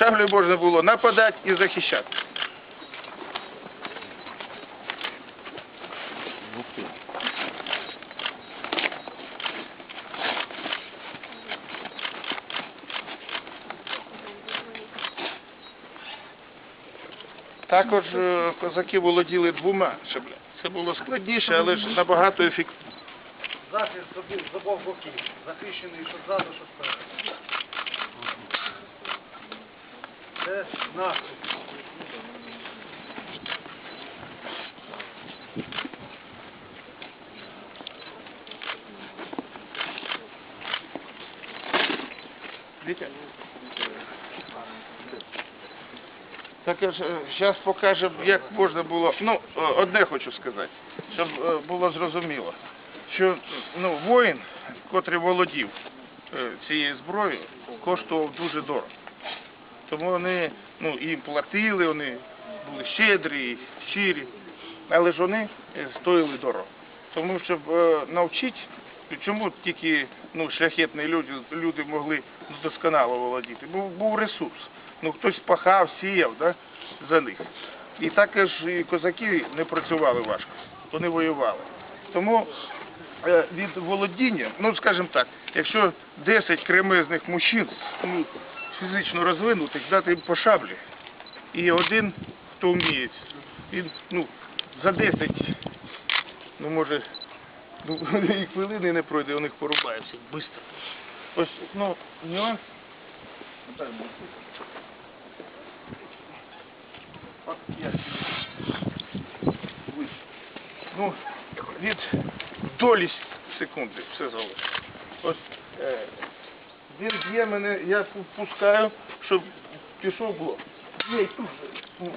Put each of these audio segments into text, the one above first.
Шаблею можна було нападати і захищати. Також е, козаки володіли двома шаблями. Це було складніше, але ж набагато ефективніше. Захист з обох- боків. Захищений що ззаду, що спереду. Так зараз покажемо, як можна було. Ну, е, одне хочу сказати, щоб е, було зрозуміло, що ну, воїн, котрий володів е, цією зброєю, коштував дуже дорого. Тому вони ну, їм платили, вони були щедрі, щирі, але ж вони е, стоїли дорого. Тому щоб е, навчити, чому тільки ну, шляхетні люди, люди могли досконало володіти, був, був ресурс. Ну, хтось пахав, сіяв да, за них. І також і козаки не працювали важко, вони воювали. Тому е, від володіння, ну скажімо так, якщо 10 кремезних мужчин ну, фізично розвинутих, дати їм по шаблі, і один, хто вміє, він ну, за 10, ну може, ну, і хвилини не пройде, у них порубає всіх швидко. Ось, ну, нюанс. Ну, від долі секунди все залежить. Ось е, він б'є мене, я пу- пускаю, щоб пішов блок. Є, і тут же. Ну,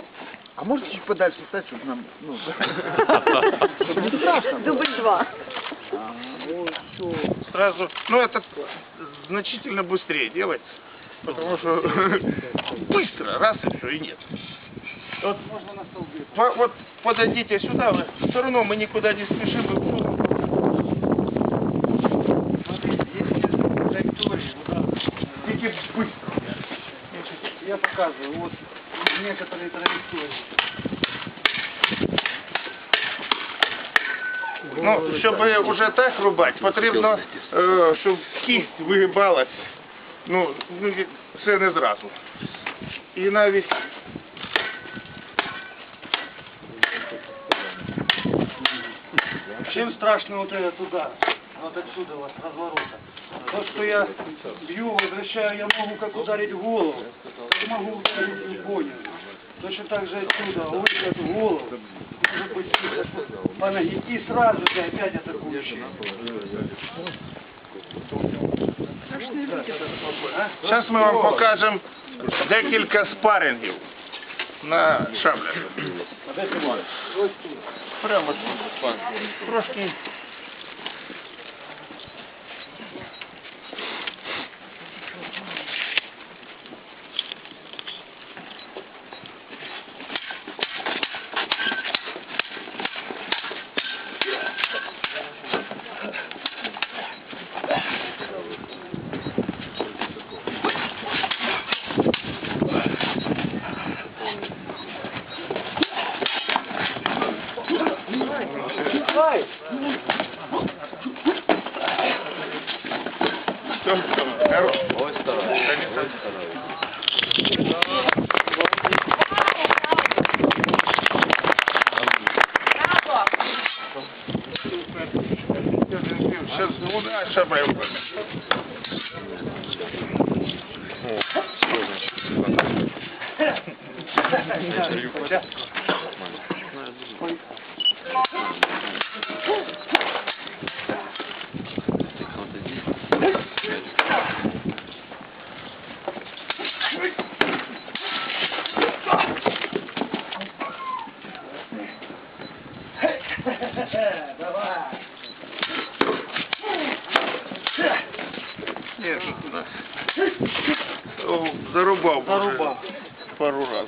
А можете чуть подальше стать, чтобы нам, ну, Дубль два. Сразу, ну это значительно быстрее делается, потому что быстро, раз и все, и нет. Вот, Можна на столбі. по- вот подойдите сюда, вы, все равно мы никуда не спешим. Тільки быстро. Я показываю, вот некоторые траектории. Ну, щоб вже так рубати, потрібно, е, щоб кість вигибалась. Ну, ну, це не зразу. І навіть Чем страшно вот этот удар? Вот отсюда вот, с разворота. То, что я бью, возвращаю, я могу как ударить в голову, так могу ударить в боню. Точно так же отсюда, в голову, может быть, по ноге, и сразу же опять атакующий. зараз ми вам покажемо декілька спарингів на шаблях. Прямо тут. Трошки. Все, все, народ. Ось Сейчас двумя шаблями. Нет, да. О, зарубал. бы уже Зарубал. Пару раз.